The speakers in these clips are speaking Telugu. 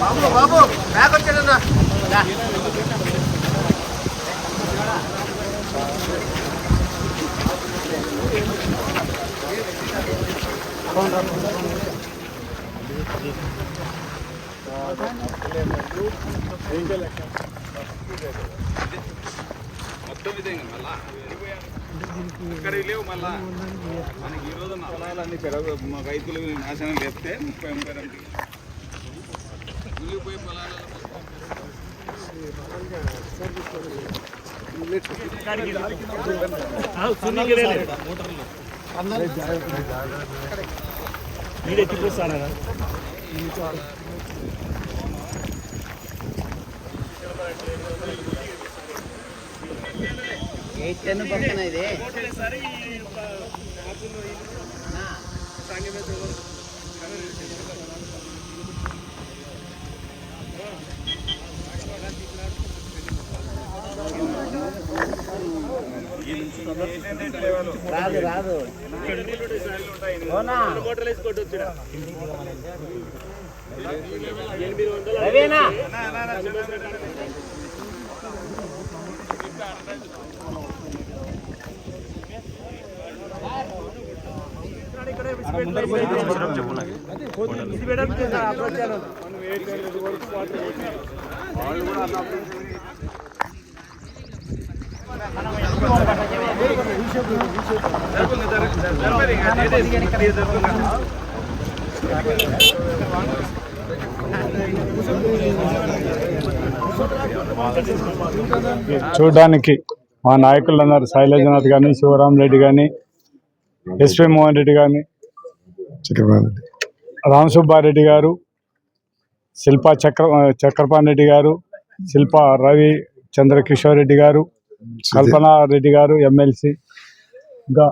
బాబు బాబు బ్యాగ్ వచ్చాడన్నా మొత్తం ఇదే మళ్ళా. ఇక్కడికి లేవు మళ్ళా. మనకి పొలాలన్నీ పెరగ మా రైతులు నాశనం చేస్తే ముప్పై ముప్పై రెండు మునిగిపోయి పొలాలలో ఎయిట్ టెన్ పక్కన ఇది. రాదు రాదు. అవునా రవేనా? చూడడానికి మా నాయకులు అన్నారు శైలజనాథ్ కానీ శివరాం రెడ్డి కానీ ఎస్పీ మోహన్ రెడ్డి కానీ రామ్ సుబ్బారెడ్డి గారు శిల్పా చక్ర చక్రపాణి రెడ్డి గారు శిల్పా రవి చంద్రకిషోర్ రెడ్డి గారు కల్పన రెడ్డి గారు ఎమ్మెల్సీ ఇంకా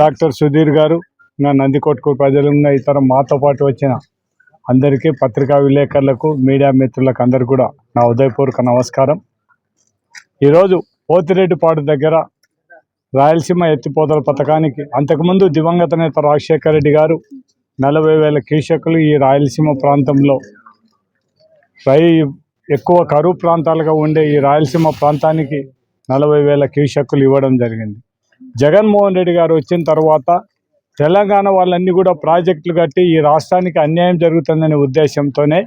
డాక్టర్ సుధీర్. గారు ఇంకా నందికొట్కూరు ప్రజలు ఇంకా ఇతర మాతో పాటు వచ్చిన అందరికీ పత్రికా విలేకరులకు మీడియా మిత్రులకు అందరు కూడా నా ఉదయపూర్వక నమస్కారం. ఈరోజు పోతిరెడ్డిపాడు దగ్గర రాయలసీమ ఎత్తిపోతల పథకానికి అంతకుముందు దివంగత నేత రాజశేఖర రెడ్డి గారు నలభై వేల కీషకులు ఈ రాయలసీమ ప్రాంతంలో. రై ఎక్కువ కరువు ప్రాంతాలుగా ఉండే ఈ రాయలసీమ ప్రాంతానికి నలభై వేల కీషకులు ఇవ్వడం జరిగింది. జగన్మోహన్ రెడ్డి గారు వచ్చిన తర్వాత తెలంగాణ వాళ్ళన్నీ కూడా ప్రాజెక్టులు కట్టి ఈ రాష్ట్రానికి అన్యాయం జరుగుతుందనే ఉద్దేశంతోనే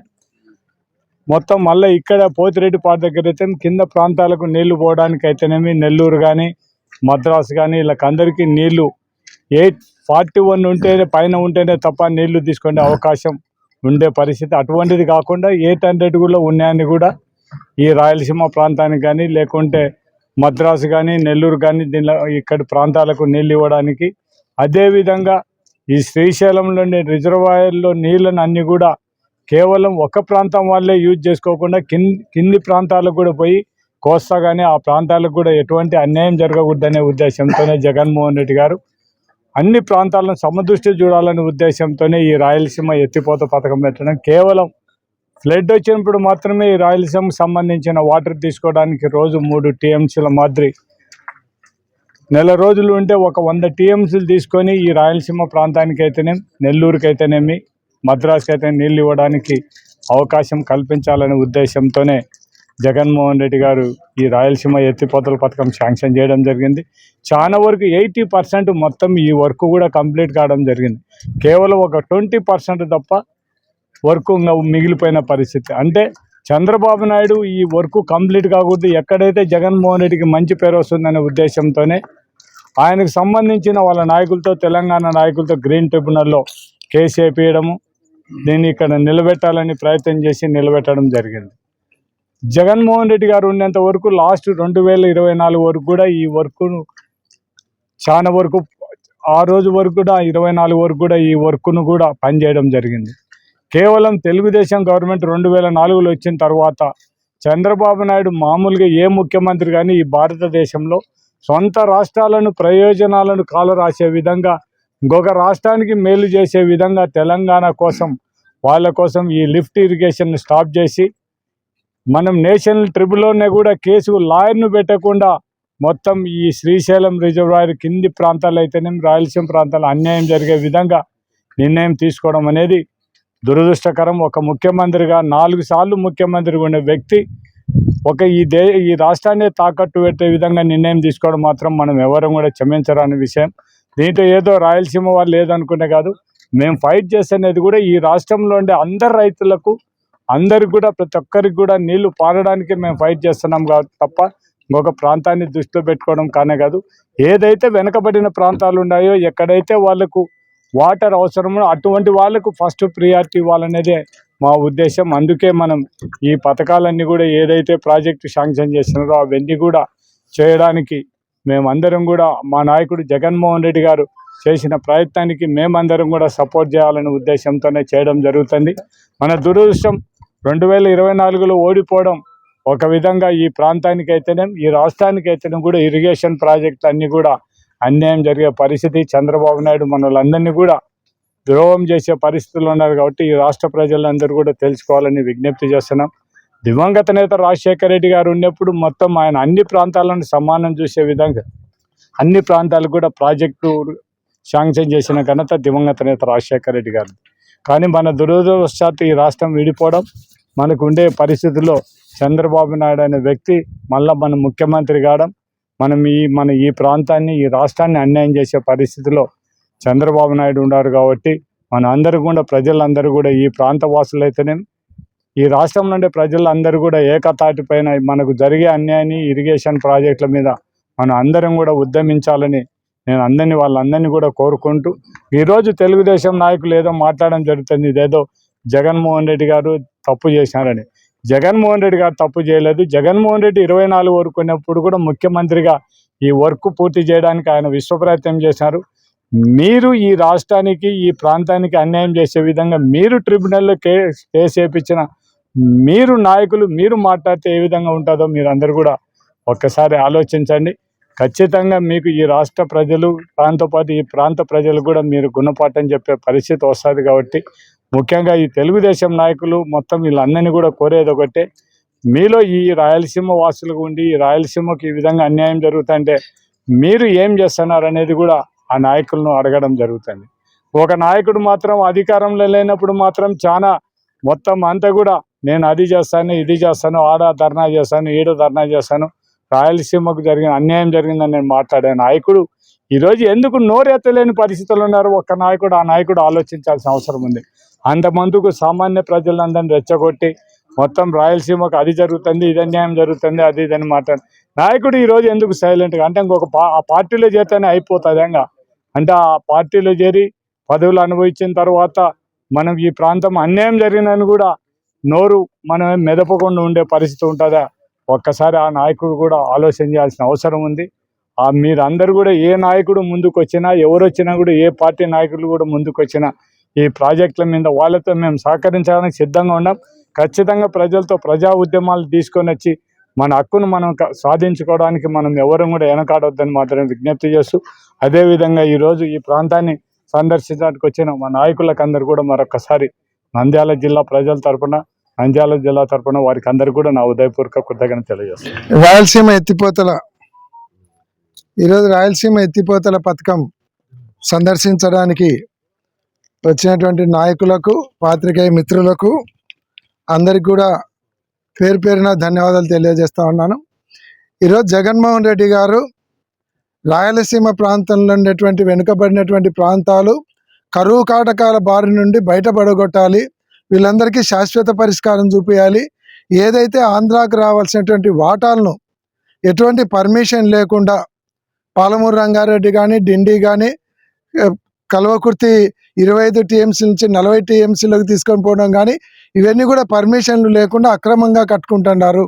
మొత్తం మళ్ళీ ఇక్కడ పోతిరెడ్డిపాడు దగ్గర అయితే కింద ప్రాంతాలకు నీళ్ళు పోవడానికి అయితేనేమి నెల్లూరు కానీ మద్రాసు కానీ వీళ్ళకి అందరికీ నీళ్ళు. ఎయిట్ ఫార్టీ వన్ ఉంటేనే పైన ఉంటేనే తప్ప నీళ్ళు తీసుకునే అవకాశం ఉండే పరిస్థితి. అటువంటిది కాకుండా ఎయిట్ హండ్రెడ్ కూడా ఉన్నాయని కూడా ఈ రాయలసీమ ప్రాంతానికి కానీ లేకుంటే మద్రాసు కానీ నెల్లూరు కానీ దీనిలో ఇక్కడి ప్రాంతాలకు నీళ్ళు ఇవ్వడానికి. అదేవిధంగా ఈ శ్రీశైలంలోని రిజర్వాయర్లో నీళ్ళను అన్ని కూడా కేవలం ఒక ప్రాంతం వాళ్ళే యూజ్ చేసుకోకుండా కింది కింది ప్రాంతాలకు కూడా పోయి కోస్తా కానీ ఆ ప్రాంతాలకు కూడా ఎటువంటి అన్యాయం జరగకూడదనే ఉద్దేశంతోనే జగన్మోహన్ రెడ్డి గారు అన్ని ప్రాంతాలను సమదృష్టి చూడాలనే ఉద్దేశంతోనే ఈ రాయలసీమ ఎత్తిపోత పథకం పెట్టడం. కేవలం ఫ్లడ్ వచ్చినప్పుడు మాత్రమే ఈ రాయలసీమకు సంబంధించిన వాటర్ తీసుకోవడానికి రోజు మూడు టీఎంసీల మాదిరి నెల రోజులు ఉంటే ఒక వంద టీఎంసీలు తీసుకొని ఈ రాయలసీమ ప్రాంతానికి నెల్లూరుకైతేనేమి నెల్లూరుకి అయితేనేమి అయితే నీళ్ళు ఇవ్వడానికి అవకాశం కల్పించాలనే ఉద్దేశంతోనే జగన్మోహన్ రెడ్డి గారు ఈ రాయలసీమ ఎత్తిపోతల పథకం శాంక్షన్ చేయడం జరిగింది. చాలా వరకు ఎయిటీ పర్సెంట్ మొత్తం ఈ వర్క్ కూడా కంప్లీట్ కావడం జరిగింది. కేవలం ఒక ట్వంటీ పర్సెంట్ తప్ప వర్క్ మిగిలిపోయిన పరిస్థితి. అంటే చంద్రబాబు నాయుడు ఈ వర్క్ కంప్లీట్ కాకూడదు. ఎక్కడైతే జగన్మోహన్ రెడ్డికి మంచి పేరు వస్తుందనే ఉద్దేశంతోనే ఆయనకు సంబంధించిన వాళ్ళ నాయకులతో తెలంగాణ నాయకులతో గ్రీన్ ట్రిబ్యునల్లో కేసు వేపించడము దీన్ని ఇక్కడ నిలబెట్టాలని ప్రయత్నం చేసి నిలబెట్టడం జరిగింది. జగన్మోహన్ రెడ్డి గారు ఉన్నంత వరకు లాస్ట్ రెండు వేల ఇరవై నాలుగు వరకు కూడా ఈ వర్క్ను చాలా వరకు ఆ రోజు వరకు కూడా ఇరవై నాలుగు వరకు కూడా ఈ వర్క్ను కూడా పనిచేయడం జరిగింది. కేవలం తెలుగుదేశం గవర్నమెంట్ రెండు వేల నాలుగులో వచ్చిన తర్వాత చంద్రబాబు నాయుడు మామూలుగా ఏ ముఖ్యమంత్రి కానీ ఈ భారతదేశంలో సొంత రాష్ట్రాలను ప్రయోజనాలను కాలరాసే విధంగా ఇంకొక రాష్ట్రానికి మేలు చేసే విధంగా తెలంగాణ కోసం వాళ్ళ కోసం ఈ లిఫ్ట్ ఇరిగేషన్ స్టాప్ చేసి మనం నేషనల్ ట్రిబ్యునల్నే కూడా కేసు లాయర్ను పెట్టకుండా మొత్తం ఈ శ్రీశైలం రిజర్వాయర్ కింది ప్రాంతాలు అయితేనేం రాయలసీమ ప్రాంతాలు అన్యాయం జరిగే విధంగా నిర్ణయం తీసుకోవడం అనేది దురదృష్టకరం. ఒక ముఖ్యమంత్రిగా నాలుగు సార్లు ముఖ్యమంత్రిగా ఉండే వ్యక్తి ఒక ఈ దే ఈ రాష్ట్రాన్ని తాకట్టు పెట్టే విధంగా నిర్ణయం తీసుకోవడం మాత్రం మనం ఎవరం కూడా క్షమించరాని విషయం. దీంట్లో ఏదో రాయలసీమ వాళ్ళు లేదనుకునే కాదు మేము ఫైట్ చేసేది కూడా ఈ రాష్ట్రంలో ఉండే అందరు రైతులకు అందరికి కూడా ప్రతి ఒక్కరికి కూడా నీళ్ళు పారడానికి మేము ఫైట్ చేస్తున్నాం కాబట్టి తప్ప ఇంకొక ప్రాంతాన్ని దృష్టిలో పెట్టుకోవడం కానే కాదు. ఏదైతే వెనకబడిన ప్రాంతాలు ఉన్నాయో ఎక్కడైతే వాళ్ళకు వాటర్ అవసరమో అటువంటి వాళ్ళకు ఫస్ట్ ప్రియారిటీ ఇవ్వాలనేదే మా ఉద్దేశం. అందుకే మనం ఈ పథకాలన్నీ కూడా ఏదైతే ప్రాజెక్టు శాంక్షన్ చేస్తున్నారో అవన్నీ కూడా చేయడానికి మేమందరం కూడా మా నాయకుడు జగన్మోహన్ రెడ్డి గారు చేసిన ప్రయత్నానికి మేమందరం కూడా సపోర్ట్ చేయాలనే ఉద్దేశంతోనే చేయడం జరుగుతుంది. మన దురదృష్టం రెండు వేల ఇరవై నాలుగులో ఓడిపోవడం ఒక విధంగా ఈ ప్రాంతానికి అయితేనే ఈ రాష్ట్రానికి అయితేనే కూడా ఇరిగేషన్ ప్రాజెక్టులు అన్నీ కూడా అన్యాయం జరిగే పరిస్థితి. చంద్రబాబు నాయుడు మనలందరినీ కూడా ద్రోహం చేసే పరిస్థితులు ఉన్నారు కాబట్టి ఈ రాష్ట్ర ప్రజలందరూ కూడా తెలుసుకోవాలని విజ్ఞప్తి చేస్తున్నాం. దివంగత నేత రాజశేఖర రెడ్డి గారు ఉన్నప్పుడు మొత్తం ఆయన అన్ని ప్రాంతాలను సమానం చూసే విధంగా అన్ని ప్రాంతాలకు కూడా ప్రాజెక్టు శాంక్షన్ చేసిన ఘనత దివంగత నేత రాజశేఖర రెడ్డి గారు కానీ మన దురదృష్టవశాత్తు ఈ రాష్ట్రం విడిపోవడం మనకు ఉండే పరిస్థితుల్లో చంద్రబాబు నాయుడు అనే వ్యక్తి మళ్ళా మన ముఖ్యమంత్రి కావడం మనం ఈ మన ఈ ప్రాంతాన్ని ఈ రాష్ట్రాన్ని అన్యాయం చేసే పరిస్థితిలో చంద్రబాబు నాయుడు ఉన్నారు కాబట్టి మన అందరూ కూడా ప్రజలందరూ కూడా ఈ ప్రాంత వాసులు అయితేనే ఈ రాష్ట్రం నుండి ప్రజలందరూ కూడా ఏకతాటిపైన మనకు జరిగే అన్యాయాన్ని ఇరిగేషన్ ప్రాజెక్టుల మీద మనం అందరం కూడా ఉద్యమించాలని నేను అందరినీ వాళ్ళందరినీ కూడా కోరుకుంటూ ఈరోజు తెలుగుదేశం నాయకులు ఏదో మాట్లాడడం జరుగుతుంది ఇదేదో జగన్మోహన్ రెడ్డి గారు తప్పు చేశారని. జగన్మోహన్ రెడ్డి గారు తప్పు చేయలేదు. జగన్మోహన్ రెడ్డి ఇరవై నాలుగు వరకు ఉన్నప్పుడు కూడా ముఖ్యమంత్రిగా ఈ వర్క్ పూర్తి చేయడానికి ఆయన విశ్వ ప్రయత్నం చేశారు. మీరు ఈ రాష్ట్రానికి ఈ ప్రాంతానికి అన్యాయం చేసే విధంగా మీరు ట్రిబ్యునల్లో కేసు కేసు వేయించిన మీరు నాయకులు మీరు మాట్లాడితే ఏ విధంగా ఉంటుందో మీరందరూ కూడా ఒక్కసారి ఆలోచించండి. ఖచ్చితంగా మీకు ఈ రాష్ట్ర ప్రజలు దాంతోపాటు ఈ ప్రాంత ప్రజలు కూడా మీరు గుణపాఠం చెప్పే పరిస్థితి వస్తుంది కాబట్టి ముఖ్యంగా ఈ తెలుగుదేశం నాయకులు మొత్తం వీళ్ళందరినీ కూడా కోరేది ఒకటే మీలో ఈ రాయలసీమ వాసులకు ఉండి ఈ రాయలసీమకు ఈ విధంగా అన్యాయం జరుగుతుంటే మీరు ఏం చేస్తున్నారు అనేది కూడా ఆ నాయకులను అడగడం జరుగుతుంది. ఒక నాయకుడు మాత్రం అధికారంలో లేనప్పుడు మాత్రం చాలా మొత్తం అంతా కూడా నేను అది చేస్తాను ఇది చేస్తాను ఆడ ధర్నా చేస్తాను ఈడ ధర్నా చేస్తాను రాయలసీమకు జరిగిన అన్యాయం జరిగిందని నేను మాట్లాడే నాయకుడు. ఈరోజు ఎందుకు నోరెత్తలేని పరిస్థితులు ఉన్నారు ఒక్క నాయకుడు ఆ నాయకుడు ఆలోచించాల్సిన అవసరం ఉంది. అంతమందుకు సామాన్య ప్రజలందరినీ రెచ్చగొట్టి మొత్తం రాయలసీమకు అది జరుగుతుంది ఇది అన్యాయం జరుగుతుంది అది ఇది అని మాట్లాడు. నాయకుడు ఈరోజు ఎందుకు సైలెంట్గా అంటే ఇంకొక పా ఆ పార్టీలో చేతనే అయిపోతుంది ఇంకా అంటే ఆ పార్టీలో చేరి పదవులు అనుభవించిన తర్వాత మనం ఈ ప్రాంతం అన్యాయం జరిగిందని కూడా నోరు మనం మెదపకుండా ఉండే పరిస్థితి ఉంటుందా? ఒక్కసారి ఆ నాయకుడు కూడా ఆలోచన చేయాల్సిన అవసరం ఉంది. ఆ మీరందరూ కూడా ఏ నాయకుడు ముందుకు వచ్చినా ఎవరు వచ్చినా కూడా ఏ పార్టీ నాయకులు కూడా ముందుకు వచ్చినా ఈ ప్రాజెక్టుల మీద వాళ్ళతో మేము సహకరించడానికి సిద్ధంగా ఉన్నాం. ఖచ్చితంగా ప్రజలతో ప్రజా ఉద్యమాలు తీసుకొని వచ్చి మన హక్కును మనం సాధించుకోవడానికి మనం ఎవరు కూడా వెనకాడొద్దని మాత్రం విజ్ఞప్తి చేస్తూ అదేవిధంగా ఈరోజు ఈ ప్రాంతాన్ని సందర్శించడానికి వచ్చిన మా నాయకులకు అందరు కూడా మరొకసారి నంద్యాల జిల్లా ప్రజల తరపున నంద్యాల జిల్లా తరపున వారికి అందరు కూడా నా ఉదయపూర్వక కృతజ్ఞత తెలియజేస్తాను రాయలసీమ ఎత్తిపోతల. ఈరోజు రాయలసీమ ఎత్తిపోతల పథకం సందర్శించడానికి వచ్చినటువంటి నాయకులకు పాత్రికేయ మిత్రులకు అందరికి కూడా పేరు పేరున ధన్యవాదాలు తెలియజేస్తా ఉన్నాను. ఈరోజు జగన్మోహన్ రెడ్డి గారు రాయలసీమ ప్రాంతంలో ఉండేటువంటి వెనుకబడినటువంటి ప్రాంతాలు కరువు కాటకాల బారి నుండి బయటపడగొట్టాలి. వీళ్ళందరికీ శాశ్వత పరిష్కారం చూపించాలి ఏదైతే ఆంధ్రాకు రావాల్సినటువంటి వాటాలను ఎటువంటి పర్మిషన్ లేకుండా పాలమూరు రంగారెడ్డి కానీ డిండి కానీ కల్వకుర్తి ఇరవై ఐదు టీఎంసీ నుంచి నలభై టీఎంసీలోకి తీసుకొని పోవడం కానీ ఇవన్నీ కూడా పర్మిషన్లు లేకుండా అక్రమంగా కట్టుకుంటున్నారు.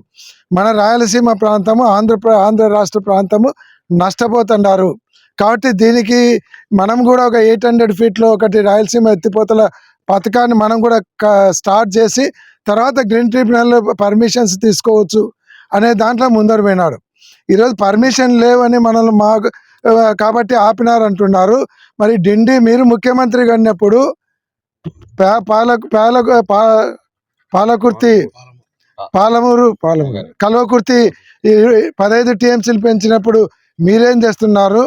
మన రాయలసీమ ప్రాంతము ఆంధ్ర ఆంధ్ర రాష్ట్ర ప్రాంతము నష్టపోతున్నారు. కాబట్టి దీనికి మనం కూడా ఒక ఎయిట్ హండ్రెడ్ ఫీట్లో ఒకటి రాయలసీమ ఎత్తిపోతల పథకాన్ని మనం కూడా క- స్టార్ట్ చేసి తర్వాత గ్రీన్ ట్రిబ్యునల్లో పర్మిషన్స్ తీసుకోవచ్చు అనే దాంట్లో ముందరు పోయినాడు ఈరోజు పర్మిషన్ లేవని మనల్ని మా కాబట్టి ఆపినారు అంటున్నారు మరి డిండి మీరు ముఖ్యమంత్రిగా ఉన్నప్పుడు పా- పాలకు పాలకు పాలకుర్తి పాలమూరు పాలమూరు కల్వకుర్తి పదహైదు టీఎంసీలు పెంచినప్పుడు మీరేం చేస్తున్నారు?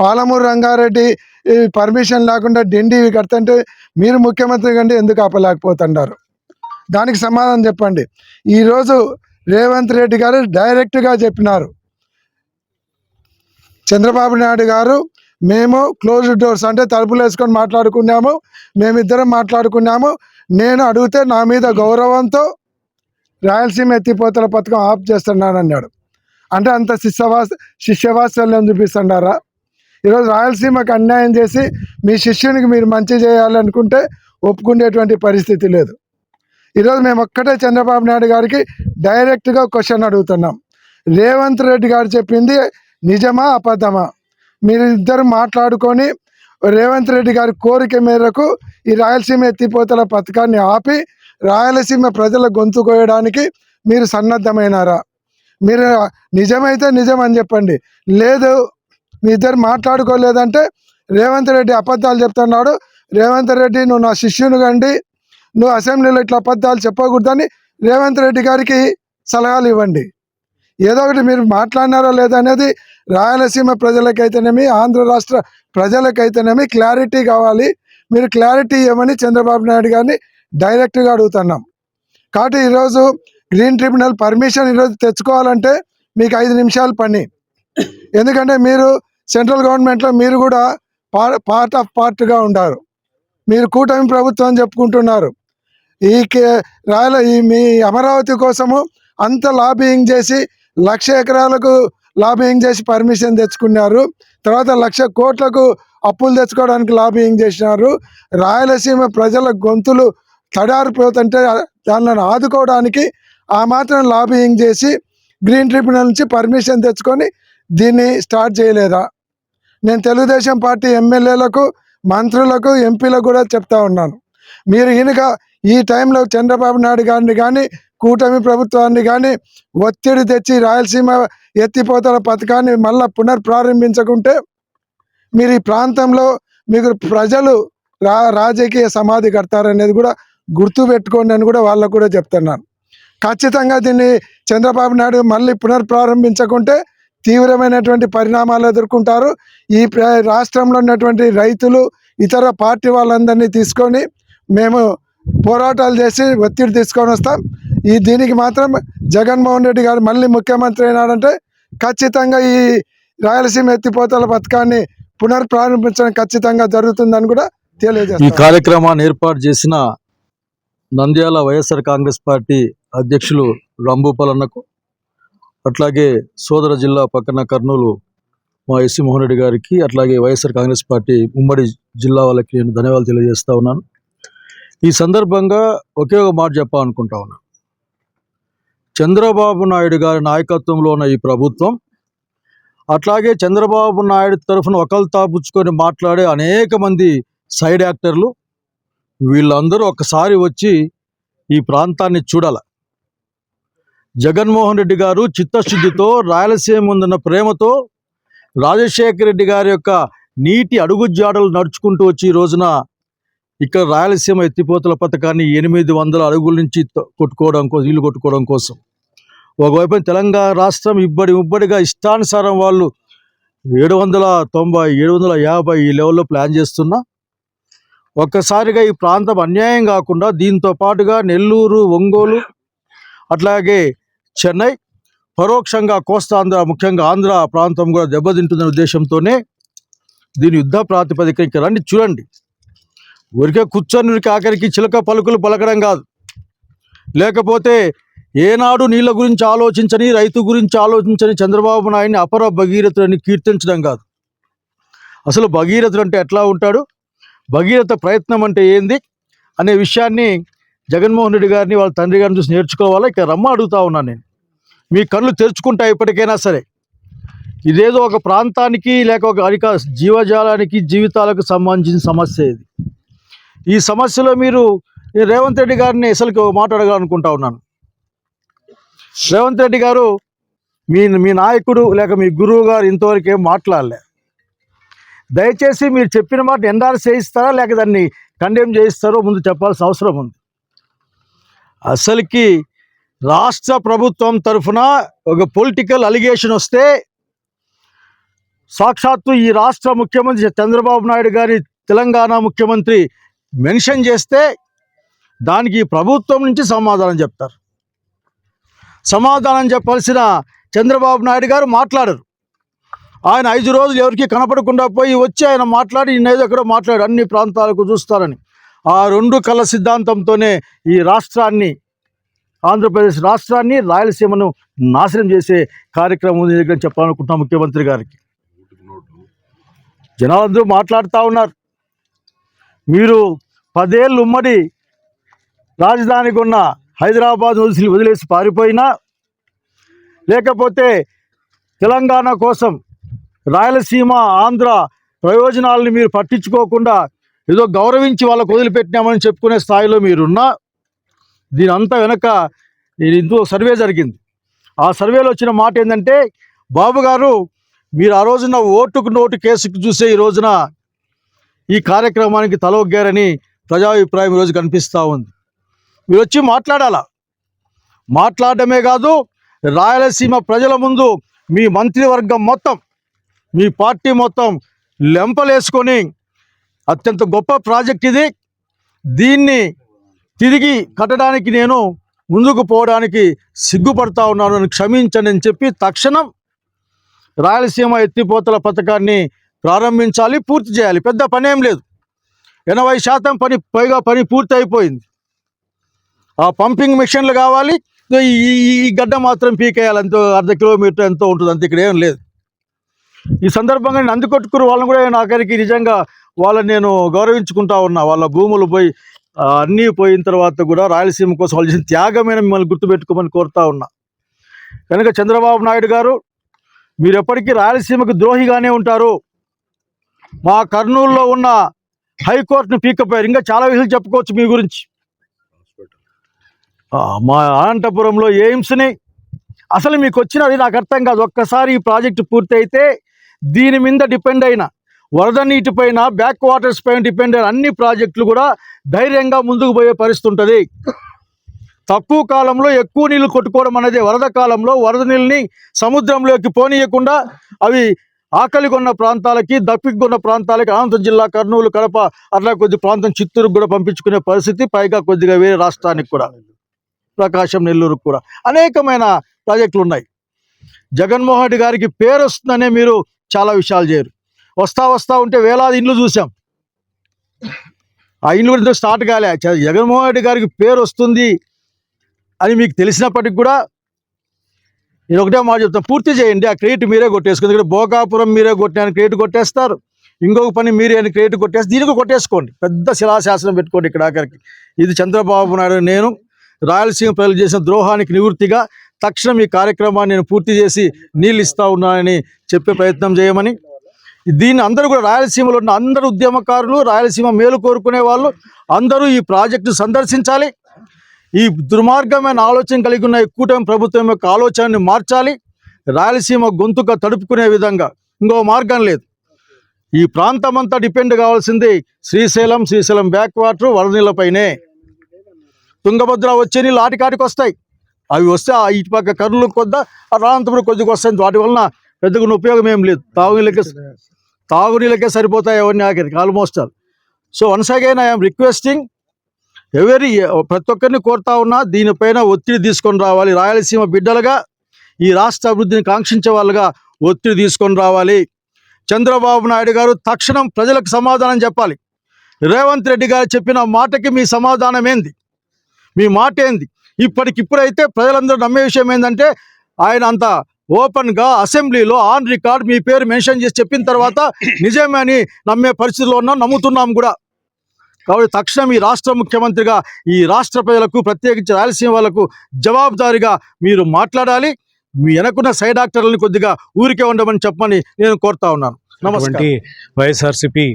పాలమూరు రంగారెడ్డి పర్మిషన్ లేకుండా డిండి కడుతుంటే మీరు ముఖ్యమంత్రి కంటే ఎందుకు ఆపలేకపోతున్నారు? దానికి సమాధానం చెప్పండి. ఈరోజు రేవంత్ రెడ్డి గారు డైరెక్ట్గా చెప్పినారు. చంద్రబాబు నాయుడు గారు మేము క్లోజ్ డోర్స్ అంటే తలుపులు వేసుకొని మాట్లాడుకున్నాము మేమిద్దరం మాట్లాడుకున్నాము. నేను అడిగితే నా మీద గౌరవంతో రాయలసీమ ఎత్తిపోతల పథకం ఆఫ్ చేస్తున్నాను అన్నాడు. అంటే అంత శిష్యవాస శిష్యవాత్సల్యం చూపిస్తున్నారా? ఈరోజు రాయలసీమకు అన్యాయం చేసి మీ శిష్యునికి మీరు మంచి చేయాలనుకుంటే ఒప్పుకునేటువంటి పరిస్థితి లేదు. ఈరోజు మేము ఒక్కటే చంద్రబాబు నాయుడు గారికి డైరెక్ట్గా క్వశ్చన్ అడుగుతున్నాం. రేవంత్ రెడ్డి గారు చెప్పింది నిజమా అబద్ధమా? మీరు ఇద్దరు మాట్లాడుకొని రేవంత్ రెడ్డి గారి కోరిక మేరకు ఈ రాయలసీమ ఎత్తిపోతల పథకాన్ని ఆపి రాయలసీమ ప్రజల గొంతు కోయడానికి మీరు సన్నద్ధమైనారా? మీరు నిజమైతే నిజం అని చెప్పండి. లేదు మీ ఇద్దరు మాట్లాడుకోలేదంటే రేవంత్ రెడ్డి అబద్ధాలు చెప్తున్నాడు. రేవంత్ రెడ్డి నువ్వు నా శిష్యుని కండి. నువ్వు అసెంబ్లీలో ఇట్లా అబద్ధాలు చెప్పకూడదని రేవంత్ రెడ్డి గారికి సలహాలు ఇవ్వండి. ఏదో ఒకటి మీరు మాట్లాడినారా లేదా అనేది రాయలసీమ ప్రజలకైతేనేమి ఆంధ్ర రాష్ట్ర ప్రజలకైతేనేమి క్లారిటీ కావాలి. మీరు క్లారిటీ ఇవ్వమని చంద్రబాబు నాయుడు గారిని డైరెక్ట్గా అడుగుతున్నాం. కాబట్టి ఈరోజు గ్రీన్ ట్రిబ్యునల్ పర్మిషన్ ఈరోజు తెచ్చుకోవాలంటే మీకు ఐదు నిమిషాలు పని. ఎందుకంటే మీరు సెంట్రల్ గవర్నమెంట్లో మీరు కూడా పార్ట్ ఆఫ్ పార్ట్గా ఉండారు. మీరు కూటమి ప్రభుత్వం అని చెప్పుకుంటున్నారు. ఈ కే రాయల ఈ మీ అమరావతి కోసము అంత లాబింగ్ చేసి లక్ష ఎకరాలకు లాబింగ్ చేసి పర్మిషన్ తెచ్చుకున్నారు. తర్వాత లక్ష కోట్లకు అప్పులు తెచ్చుకోవడానికి లాబింగ్ చేసినారు. రాయలసీమ ప్రజల గొంతులు తడారిపోతుంటే దానిని ఆదుకోవడానికి ఆ మాత్రం లాబింగ్ చేసి గ్రీన్ ట్రిబ్యునల్ నుంచి పర్మిషన్ తెచ్చుకొని దీన్ని స్టార్ట్ చేయలేదా? నేను తెలుగుదేశం పార్టీ ఎమ్మెల్యేలకు మంత్రులకు ఎంపీలకు కూడా చెప్తా ఉన్నాను. మీరు ఇనుక ఈ టైంలో చంద్రబాబు నాయుడు గారిని కానీ కూటమి ప్రభుత్వాన్ని కానీ ఒత్తిడి తెచ్చి రాయలసీమ ఎత్తిపోతల పథకాన్ని మళ్ళా పునర్ప్రారంభించకుంటే మీరు ఈ ప్రాంతంలో మీకు ప్రజలు రా రాజకీయ సమాధి కడతారనేది కూడా గుర్తు పెట్టుకోండి అని కూడా వాళ్ళకు కూడా చెప్తున్నాను. ఖచ్చితంగా దీన్ని చంద్రబాబు నాయుడు మళ్ళీ పునర్ప్రారంభించకుంటే తీవ్రమైనటువంటి పరిణామాలు ఎదుర్కొంటారు. ఈ ప్ర- రాష్ట్రంలో ఉన్నటువంటి రైతులు ఇతర పార్టీ వాళ్ళందరినీ తీసుకొని మేము పోరాటాలు చేసి ఒత్తిడి తీసుకొని వస్తాం. ఈ దీనికి మాత్రం జగన్మోహన్ రెడ్డి గారు మళ్ళీ ముఖ్యమంత్రి అయినాడంటే ఖచ్చితంగా ఈ రాయలసీమ ఎత్తిపోతల పథకాన్ని పునర్ప్రారంభించడం ఖచ్చితంగా జరుగుతుందని కూడా ఈ తెలియజేస్తాం కార్యక్రమాన్ని ఏర్పాటు చేసిన నంద్యాల వైఎస్ఆర్ కాంగ్రెస్ పార్టీ అధ్యక్షులు రంభూపలన్నకు అట్లాగే సోదర జిల్లా పక్కన కర్నూలు మా ఎస్సి మోహన్ రెడ్డి గారికి అట్లాగే వైఎస్ఆర్ కాంగ్రెస్ పార్టీ ఉమ్మడి జిల్లా వాళ్ళకి నేను ధన్యవాదాలు తెలియజేస్తా ఉన్నాను. ఈ సందర్భంగా ఒకే ఒక మాట చెప్పాలనుకుంటా ఉన్నాను చంద్రబాబు నాయుడు గారి నాయకత్వంలో ఉన్న ఈ ప్రభుత్వం. అట్లాగే చంద్రబాబు నాయుడు తరఫున ఒకళ్ళు తాపుచ్చుకొని మాట్లాడే అనేక మంది సైడ్ యాక్టర్లు. వీళ్ళందరూ ఒకసారి వచ్చి ఈ ప్రాంతాన్ని చూడాల. జగన్మోహన్ రెడ్డి గారు చిత్తశుద్ధితో రాయలసీమ ఉందన్న ప్రేమతో రాజశేఖర రెడ్డి గారి యొక్క నీటి అడుగుజాడలు నడుచుకుంటూ వచ్చి ఈ రోజున ఇక్కడ రాయలసీమ ఎత్తిపోతల పథకాన్ని ఎనిమిది వందల అడుగుల నుంచి కొట్టుకోవడం కోసం ఇల్లు కొట్టుకోవడం కోసం. ఒకవైపు తెలంగాణ రాష్ట్రం ఇబ్బడి ఉబ్బడిగా ఇష్టానుసారం వాళ్ళు ఏడు వందల తొంభై ఏడు వందల యాభై ఈ లెవెల్లో ప్లాన్ చేస్తున్నా. ఒక్కసారిగా ఈ ప్రాంతం అన్యాయం కాకుండా దీంతో పాటుగా నెల్లూరు ఒంగోలు అట్లాగే చెన్నై పరోక్షంగా కోస్తాంధ్ర ముఖ్యంగా ఆంధ్ర ప్రాంతం కూడా దెబ్బతింటుందనే ఉద్దేశంతోనే దీని యుద్ధ ప్రాతిపదిక రండి. చూడండి. ఊరికే కూర్చొని ఆఖరికి చిలక పలుకులు పలకడం కాదు. లేకపోతే ఏనాడు నీళ్ళ గురించి ఆలోచించని రైతు గురించి ఆలోచించని చంద్రబాబు నాయుడిని అపర భగీరథుడని కీర్తించడం కాదు. అసలు భగీరథుడు అంటే ఎట్లా ఉంటాడు? భగీరథ ప్రయత్నం అంటే ఏంది? అనే విషయాన్ని జగన్మోహన్ రెడ్డి గారిని వాళ్ళ తండ్రి గారిని చూసి నేర్చుకోవాలా? ఇక రమ్మ అడుగుతా ఉన్నాను నేను. మీ కళ్ళు తెరుచుకుంటా ఇప్పటికైనా సరే. ఇదేదో ఒక ప్రాంతానికి లేక ఒక అధిక జీవజాలానికి జీవితాలకు సంబంధించిన సమస్య ఇది. ఈ సమస్యలో మీరు ఈ రేవంత్ రెడ్డి గారిని అసలుకి మాట్లాడగలనుకుంటా ఉన్నాను. రేవంత్ రెడ్డి గారు మీ మీ నాయకుడు లేక మీ గురువు గారు ఇంతవరకు ఏం మాట్లాడలే. దయచేసి మీరు చెప్పిన మాట ఎన్ఆర్ చేయిస్తారా లేక దాన్ని కండెమ్ చేయిస్తారో ముందు చెప్పాల్సిన అవసరం ఉంది. అసలుకి రాష్ట్ర ప్రభుత్వం తరఫున ఒక పొలిటికల్ అలిగేషన్ వస్తే సాక్షాత్తు ఈ రాష్ట్ర ముఖ్యమంత్రి చంద్రబాబు నాయుడు గారి తెలంగాణ ముఖ్యమంత్రి మెన్షన్ చేస్తే దానికి ప్రభుత్వం నుంచి సమాధానం చెప్తారు. సమాధానం చెప్పాల్సిన చంద్రబాబు నాయుడు గారు మాట్లాడరు. ఆయన ఐదు రోజులు ఎవరికి కనపడకుండా పోయి వచ్చి ఆయన మాట్లాడి నేదో ఎక్కడో మాట్లాడు అన్ని ప్రాంతాలకు చూస్తారని. ఆ రెండు కళ్ళ సిద్ధాంతంతోనే ఈ రాష్ట్రాన్ని ఆంధ్రప్రదేశ్ రాష్ట్రాన్ని రాయలసీమను నాశనం చేసే కార్యక్రమం ఉంది దగ్గర చెప్పాలనుకుంటున్నాం ముఖ్యమంత్రి గారికి. జనాలందరూ మాట్లాడుతూ ఉన్నారు. మీరు పదేళ్ళు ఉమ్మడి రాజధానికి ఉన్న హైదరాబాద్ వదిలి వదిలేసి పారిపోయినా లేకపోతే తెలంగాణ కోసం రాయలసీమ ఆంధ్ర ప్రయోజనాలను మీరు పట్టించుకోకుండా ఏదో గౌరవించి వాళ్ళకు వదిలిపెట్టినామని చెప్పుకునే స్థాయిలో మీరున్నా దీని అంతా వెనక నేను ఇందులో సర్వే జరిగింది. ఆ సర్వేలో వచ్చిన మాట ఏంటంటే బాబు గారు మీరు ఆ రోజున ఓటుకు నోటు కేసుకు చూసే ఈ రోజున ఈ కార్యక్రమానికి తలొగ్గారని ప్రజాభిప్రాయం ఈరోజు కనిపిస్తూ ఉంది. మీరు వచ్చి మాట్లాడాలా? మాట్లాడడమే కాదు రాయలసీమ ప్రజల ముందు మీ మంత్రివర్గం మొత్తం మీ పార్టీ మొత్తం లెంపలేసుకొని అత్యంత గొప్ప ప్రాజెక్ట్ ఇది. దీన్ని తిరిగి కట్టడానికి నేను ముందుకు పోవడానికి సిగ్గుపడతా ఉన్నాను క్షమించనని చెప్పి తక్షణం రాయలసీమ ఎత్తిపోతల పథకాన్ని ప్రారంభించాలి పూర్తి చేయాలి. పెద్ద పని ఏం లేదు. ఎనభై శాతం పని పైగా పని పూర్తి అయిపోయింది ఆ పంపింగ్ మిషన్లు కావాలి. ఈ ఈ- గడ్డ మాత్రం పీకేయాలి. ఎంతో అర్ధ కిలోమీటర్ ఎంతో ఉంటుంది. అంత ఇక్కడ ఏం లేదు. ఈ సందర్భంగా నేను అందుకొట్టుకుని వాళ్ళని కూడా నేను ఆఖరికి నిజంగా వాళ్ళని నేను గౌరవించుకుంటా ఉన్నా. వాళ్ళ భూములు పోయి అన్నీ పోయిన తర్వాత కూడా రాయలసీమ కోసం వాళ్ళు చేసిన త్యాగమైన మిమ్మల్ని గుర్తుపెట్టుకోమని కోరుతా ఉన్నా. కనుక చంద్రబాబు నాయుడు గారు మీరు ఎప్పటికీ రాయలసీమకు ద్రోహిగానే ఉంటారు. మా కర్నూలులో ఉన్న హైకోర్టును పీకపోయారు ఇంకా చాలా విషయాలు చెప్పుకోవచ్చు మీ గురించి. మా అనంతపురంలో ఎయిమ్స్ని అసలు మీకు వచ్చినది నాకు అర్థం కాదు. ఒక్కసారి ఈ ప్రాజెక్టు పూర్తయితే దీని మీద డిపెండ్ అయిన వరద నీటిపైన బ్యాక్ వాటర్స్ పైన డిపెండ్ అయిన అన్ని ప్రాజెక్టులు కూడా ధైర్యంగా ముందుకు పోయే పరిస్థితి ఉంటుంది. తక్కువ కాలంలో ఎక్కువ నీళ్ళు కొట్టుకోవడం అనేది వరద కాలంలో వరద నీళ్ళని సముద్రంలోకి పోనీయకుండా అవి ఆకలిగొన్న ప్రాంతాలకి దప్పిగా ఉన్న ప్రాంతాలకి అనంతరం జిల్లా కర్నూలు కడప అట్లా కొద్ది ప్రాంతం చిత్తూరుకు కూడా పంపించుకునే పరిస్థితి పైగా కొద్దిగా వేరే రాష్ట్రానికి కూడా. ప్రకాశం నెల్లూరుకు కూడా. అనేకమైన ప్రాజెక్టులు ఉన్నాయి. జగన్మోహన్ రెడ్డి గారికి పేరు వస్తుందనే మీరు చాలా విషయాలు చేయరు. వస్తా వస్తా ఉంటే వేలాది ఇండ్లు చూసాం. ఆ ఇండ్లు కూడా స్టార్ట్ కాలే. జగన్మోహన్ రెడ్డి గారికి పేరు వస్తుంది అని మీకు తెలిసినప్పటికి కూడా నేను ఒకటే మాట చెప్తాను పూర్తి చేయండి. ఆ క్రెడిట్ మీరే కొట్టేసుకోండి. ఇక్కడ భోగాపురం మీరే కొట్టిన క్రెడిట్ కొట్టేస్తారు. ఇంకొక పని మీరే అని క్రెడిట్ కొట్టేసి దీనికి కొట్టేసుకోండి. పెద్ద శిలాశాసనం పెట్టుకోండి ఇక్కడ ఆఖరికి. ఇది చంద్రబాబు నాయుడు నేను రాయలసీమ ప్రజలు చేసిన ద్రోహానికి నివృత్తిగా తక్షణం ఈ కార్యక్రమాన్ని నేను పూర్తి చేసి నీళ్ళు ఇస్తా ఉన్నానని చెప్పే ప్రయత్నం చేయమని. దీన్ని అందరూ కూడా రాయలసీమలో ఉన్న అందరు ఉద్యమకారులు రాయలసీమ మేలు కోరుకునే వాళ్ళు అందరూ ఈ ప్రాజెక్టు సందర్శించాలి. ఈ దుర్మార్గమైన ఆలోచన కలిగి ఉన్న ఈ కూటమి ప్రభుత్వం యొక్క ఆలోచనని మార్చాలి. రాయలసీమ గొంతుక తడుపుకునే విధంగా. ఇంకో మార్గం లేదు. ఈ ప్రాంతం అంతా డిపెండ్ కావాల్సింది శ్రీశైలం శ్రీశైలం బ్యాక్ వాటర్ వరనీళ్ళపైనే తుంగభద్ర వచ్చే నీళ్ళు ఆటికాటికి వస్తాయి. అవి వస్తే ఆ ఇటు పక్క కర్నూలు కొద్ద ఆ అనంతపురం కొద్దిగా వస్తాయి. వాటి వలన పెద్దగా ఉపయోగం ఏం లేదు. తాగునీళ్ళకే తాగునీళ్ళకే సరిపోతాయి అవన్నీ ఆఖరికి almost all so once again I'm requesting ఎవరి ప్రతి ఒక్కరిని కోరుతా ఉన్నా దీనిపైన ఒత్తిడి తీసుకొని రావాలి. రాయలసీమ బిడ్డలుగా ఈ రాష్ట్ర అభివృద్ధిని కాంక్షించే వాళ్ళుగా ఒత్తిడి తీసుకొని రావాలి. చంద్రబాబు నాయుడు గారు తక్షణం ప్రజలకు సమాధానం చెప్పాలి. రేవంత్ రెడ్డి గారు చెప్పిన మాటకి మీ సమాధానం ఏంది? మీ మాట ఏంది? ఇప్పటికిప్పుడైతే ప్రజలందరూ నమ్మే విషయం ఏంటంటే ఆయన అంత ఓపెన్గా అసెంబ్లీలో ఆన్ రికార్డ్ మీ పేరు మెన్షన్ చేసి చెప్పిన తర్వాత నిజమే అని నమ్మే పరిస్థితిలో ఉన్నాం నమ్ముతున్నాం కూడా. కాబట్టి తక్షణం ఈ రాష్ట్ర ముఖ్యమంత్రిగా ఈ రాష్ట్ర ప్రజలకు ప్రత్యేకించి రాయలసీమ వాళ్ళకు జవాబుదారీగా మీరు మాట్లాడాలి. మీ వెనకున్న సైడ్ డాక్టర్లను కొద్దిగా ఊరికే ఉండమని చెప్పమని నేను కోరుతా ఉన్నాను. నమస్కారం వైఎస్ఆర్సిపి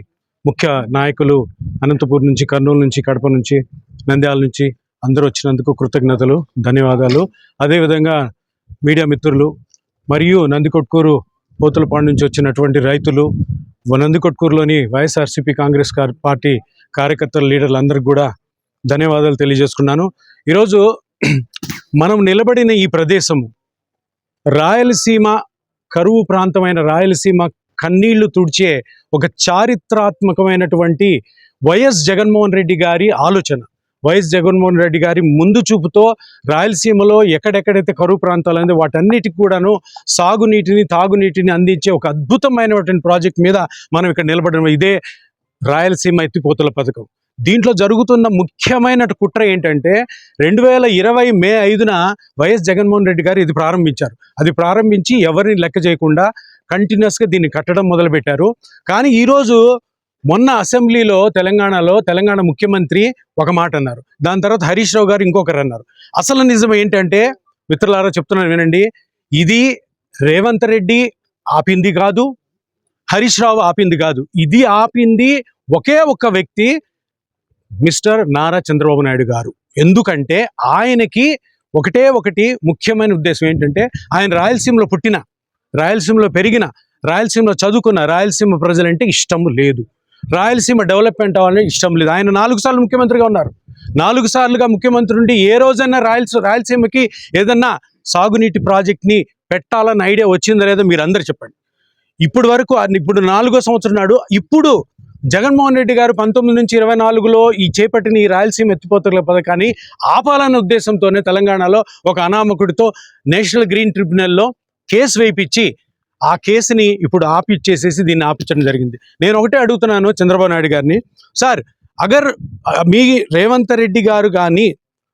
ముఖ్య నాయకులు అనంతపూర్ నుంచి కర్నూలు నుంచి కడప నుంచి నంద్యాల నుంచి అందరూ వచ్చినందుకు కృతజ్ఞతలు ధన్యవాదాలు. అదేవిధంగా మీడియా మిత్రులు మరియు నందికొట్కూరు పోతులపాడు నుంచి వచ్చినటువంటి రైతులు నందికొట్కూరులోని వైఎస్ఆర్సీపీ కాంగ్రెస్ కార్- పార్టీ కార్యకర్తల లీడర్లు అందరికీ కూడా ధన్యవాదాలు తెలియజేసుకున్నాను. ఈరోజు మనం నిలబడిన ఈ ప్రదేశము రాయలసీమ కరువు ప్రాంతమైన రాయలసీమ కన్నీళ్ళు తుడిచే ఒక చారిత్రాత్మకమైనటువంటి వైఎస్ జగన్మోహన్ రెడ్డి గారి ఆలోచన. వైఎస్ జగన్మోహన్ రెడ్డి గారి ముందు చూపుతో రాయలసీమలో ఎక్కడెక్కడైతే కరువు ప్రాంతాలు ఉంది వాటన్నిటికి కూడాను సాగునీటిని తాగునీటిని అందించే ఒక అద్భుతమైనటువంటి ప్రాజెక్ట్ మీద మనం ఇక్కడ నిలబడడం. ఇదే రాయలసీమ ఎత్తిపోతల పథకం. దీంట్లో జరుగుతున్న ముఖ్యమైన కుట్ర ఏంటంటే రెండు వేల ఇరవై మే ఐదున వైఎస్ జగన్మోహన్ రెడ్డి గారు ఇది ప్రారంభించారు. అది ప్రారంభించి ఎవరిని లెక్క చేయకుండా కంటిన్యూస్గా దీన్ని కట్టడం మొదలుపెట్టారు. కానీ ఈరోజు మొన్న అసెంబ్లీలో తెలంగాణలో తెలంగాణ ముఖ్యమంత్రి ఒక మాట అన్నారు. దాని తర్వాత హరీష్ రావు గారు ఇంకొకరు అన్నారు. అసలు నిజం ఏంటంటే మిత్రులారా చెప్తున్నాను వినండి. ఇది రేవంత్ రెడ్డి ఆపింది కాదు హరీష్ రావు ఆపింది కాదు. ఇది ఆపింది ఒకే ఒక్క వ్యక్తి మిస్టర్ నారా చంద్రబాబు నాయుడు గారు. ఎందుకంటే ఆయనకి ఒకటే ఒకటి ముఖ్యమైన ఉద్దేశం ఏంటంటే ఆయన రాయలసీమలో పుట్టిన రాయలసీమలో పెరిగిన రాయలసీమలో చదువుకున్న రాయలసీమ ప్రజలంటే ఇష్టం లేదు. రాయలసీమ డెవలప్మెంట్ అవ్వాలని ఇష్టం లేదు. ఆయన నాలుగు సార్లు ముఖ్యమంత్రిగా ఉన్నారు. నాలుగు సార్లుగా ముఖ్యమంత్రి ఉండి ఏ రోజైనా రాయలసీ రాయలసీమకి ఏదన్నా సాగునీటి ప్రాజెక్ట్ని పెట్టాలన్న ఐడియా వచ్చిందో లేదో మీరు అందరు చెప్పండి. ఇప్పుడు వరకు ఇప్పుడు నాలుగో సంవత్సరం నాడు ఇప్పుడు జగన్మోహన్ రెడ్డి గారు పంతొమ్మిది నుంచి ఇరవై నాలుగులో ఈ చేపట్టిన ఈ రాయలసీమ ఎత్తిపోతల పథకాన్ని ఆపాలనే ఉద్దేశంతోనే తెలంగాణలో ఒక అనామకుడితో నేషనల్ గ్రీన్ ట్రిబ్యునల్లో కేసు వేయించి ఆ కేసుని ఇప్పుడు ఆపిచ్చేసేసి దీన్ని ఆపించడం జరిగింది. నేను ఒకటే అడుగుతున్నాను చంద్రబాబు నాయుడు గారిని. సార్ అగర్ మీ రేవంత్ రెడ్డి గారు కానీ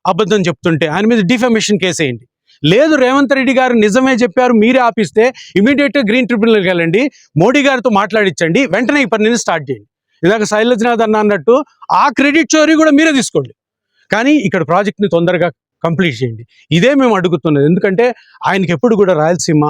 అబద్ధం చెప్తుంటే ఆయన మీద డిఫమేషన్ కేసు వేయండి లేదు రేవంత్ రెడ్డి గారు నిజమే చెప్పారు మీరే ఆపిస్తే ఇమీడియట్గా గ్రీన్ ట్రిబ్యునల్కి వెళ్ళండి మోడీ గారితో మాట్లాడించండి వెంటనే ఈ పనిని స్టార్ట్ చేయండి. ఇందాక శైలజనాథ్ అన్న అన్నట్టు ఆ క్రెడిట్ చోరీ కూడా మీరే తీసుకోండి. కానీ ఇక్కడ ప్రాజెక్ట్ని తొందరగా కంప్లీట్ చేయండి. ఇదే మేము అడుగుతున్నది. ఎందుకంటే ఆయనకి ఎప్పుడు కూడా రాయలసీమ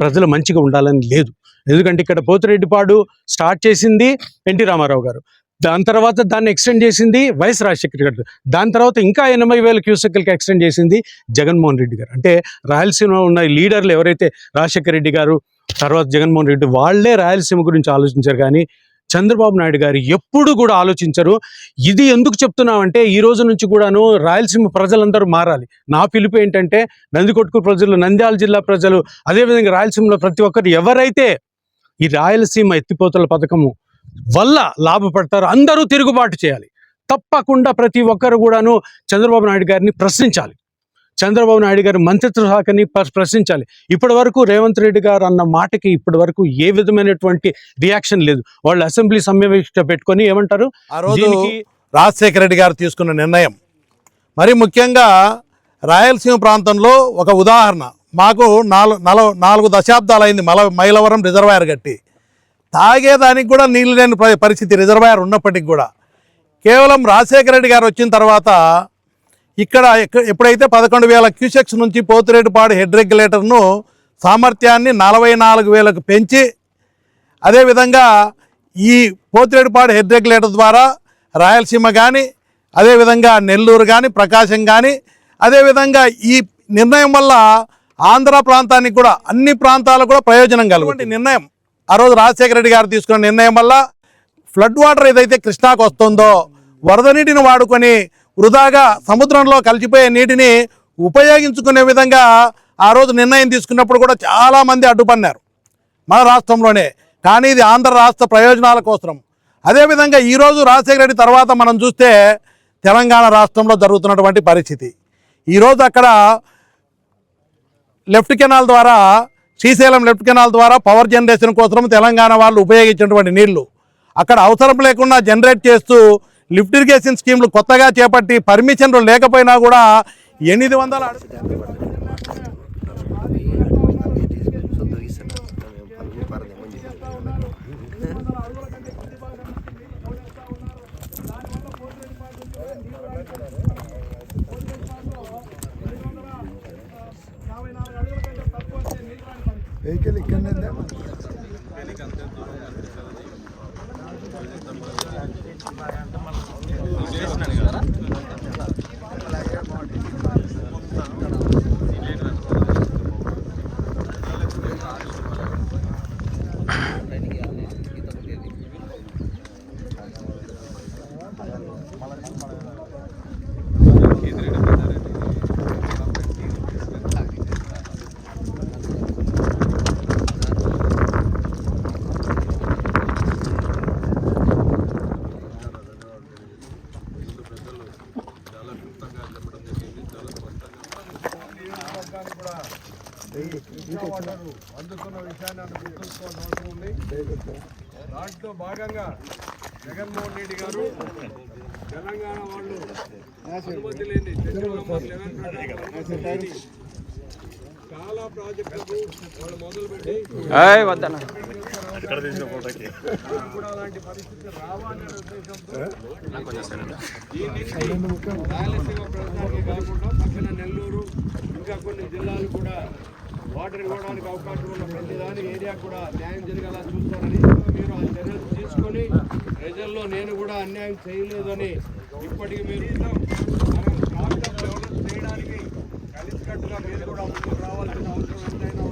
ప్రజలు మంచిగా ఉండాలని లేదు. ఎందుకంటే ఇక్కడ పోతిరెడ్డిపాడు స్టార్ట్ చేసింది ఎన్టీ రామారావు గారు. దాని తర్వాత దాన్ని ఎక్స్టెండ్ చేసింది వైఎస్ రాజశేఖర్ గారు. దాని తర్వాత ఇంకా ఎనభై వేల క్యూసెక్లకి ఎక్స్టెండ్ చేసింది జగన్మోహన్ రెడ్డి గారు. అంటే రాయలసీమలో ఉన్న లీడర్లు ఎవరైతే రాజశేఖర రెడ్డి గారు తర్వాత జగన్మోహన్ రెడ్డి వాళ్ళే రాయలసీమ గురించి ఆలోచించారు కానీ చంద్రబాబు నాయుడు గారు ఎప్పుడు కూడా ఆలోచించరు. ఇది ఎందుకు చెప్తున్నామంటే ఈ రోజు నుంచి కూడాను రాయలసీమ ప్రజలందరూ మారాలి. నా పిలుపు ఏంటంటే నందికొట్కూరు ప్రజలు నంద్యాల జిల్లా ప్రజలు అదేవిధంగా రాయలసీమలో ప్రతి ఒక్కరు ఎవరైతే ఈ రాయలసీమ ఎత్తిపోతల పథకము వల్ల లాభపడతారో. అందరూ తిరుగుబాటు చేయాలి. తప్పకుండా ప్రతి ఒక్కరు కూడాను చంద్రబాబు నాయుడు గారిని ప్రశ్నించాలి. చంద్రబాబు నాయుడు గారి మంత్రిత్వ శాఖని ప్ర- ప్రశ్నించాలి. ఇప్పటి వరకు రేవంత్ రెడ్డి గారు అన్న మాటకి ఇప్పటి వరకు ఏ విధమైనటువంటి రియాక్షన్ లేదు. వాళ్ళు అసెంబ్లీ సమావేశం పెట్టుకొని ఏమంటారు? ఆ రోజు దీనికి రాజశేఖర రెడ్డి గారు తీసుకున్న నిర్ణయం. మరి ముఖ్యంగా రాయలసీమ ప్రాంతంలో ఒక ఉదాహరణ. మాకు నాలుగు నల నాలుగు దశాబ్దాలైంది మల మైలవరం రిజర్వాయర్ కట్టి. తాగేదానికి కూడా నీళ్ళు లేని పరిస్థితి రిజర్వాయర్ ఉన్నప్పటికీ కూడా. కేవలం రాజశేఖర రెడ్డి గారు వచ్చిన తర్వాత ఇక్కడ ఎక్క- ఎప్పుడైతే పదకొండు వేల క్యూసెక్స్ నుంచి పోతురేటుపాడు హెడ్ రెగ్యులేటర్ను సామర్థ్యాన్ని నలభై నాలుగు వేలకు పెంచి అదేవిధంగా ఈ పోతిరెడ్డిపాడు హెడ్ రెగ్యులేటర్ ద్వారా రాయలసీమ కానీ అదేవిధంగా నెల్లూరు కానీ ప్రకాశం కానీ అదేవిధంగా ఈ నిర్ణయం వల్ల ఆంధ్ర ప్రాంతానికి కూడా అన్ని ప్రాంతాలకు కూడా ప్రయోజనం కలుగుతుంది. నిర్ణయం ఆ రోజు రాజశేఖర రెడ్డి గారు తీసుకున్న నిర్ణయం వల్ల ఫ్లడ్ వాటర్ ఏదైతే కృష్ణాకు వస్తుందో వరద నీటిని వాడుకొని వృధాగా సముద్రంలో కలిసిపోయే నీటిని ఉపయోగించుకునే విధంగా ఆ రోజు నిర్ణయం తీసుకున్నప్పుడు కూడా చాలామంది అడ్డుపన్నారు మన రాష్ట్రంలోనే. కానీ ఇది ఆంధ్ర రాష్ట్ర ప్రయోజనాల కోసం. అదేవిధంగా ఈరోజు రాజశేఖర రెడ్డి తర్వాత మనం చూస్తే తెలంగాణ రాష్ట్రంలో జరుగుతున్నటువంటి పరిస్థితి. ఈరోజు అక్కడ లెఫ్ట్ కెనాల్ ద్వారా శ్రీశైలం లెఫ్ట్ కెనాల్ ద్వారా పవర్ జనరేషన్ కోసం తెలంగాణ వాళ్ళు ఉపయోగించినటువంటి నీళ్ళు. అక్కడ అవసరం లేకుండా జనరేట్ చేస్తూ లిఫ్ట్ ఇరిగేషన్ స్కీమ్లు కొత్తగా చేపట్టి పర్మిషన్లు లేకపోయినా కూడా ఎనిమిది వందల Heykel ikenler değil mi? వర్గానికి కూడా ఇంకా వాటరు అందుకున్న విషయాన్ని అటు గుర్తుంచుకోవాల్సిన అవసరం ఉంది. దాంట్లో భాగంగా జగన్మోహన్ రెడ్డి గారు తెలంగాణ వాళ్ళు అనుమతి లేని చాలా ప్రాజెక్టులకు వాళ్ళు మొదలుపెట్టి కూడా అలాంటి పరిస్థితి రావాలనే ఉద్దేశంతో రాయలసీమ ప్రాంతానికి కాకుండా పక్కన నెల్లూరు ఇంకా కొన్ని జిల్లాలు కూడా వాటర్ ఇవ్వడానికి అవకాశం ఉన్న ప్రతి దాని ఏరియా కూడా న్యాయం జరిగేలా చూస్తారని మీరు ఆ చర్యలు తీసుకొని ప్రజల్లో నేను కూడా అన్యాయం చేయలేదని ఇప్పటికి మీరు మనం ప్రాంతం డెవలప్ చేయడానికి కలిసికట్టుగా మీరు కూడా ముందుకు రావాల్సిన అవసరం ఎంతైనా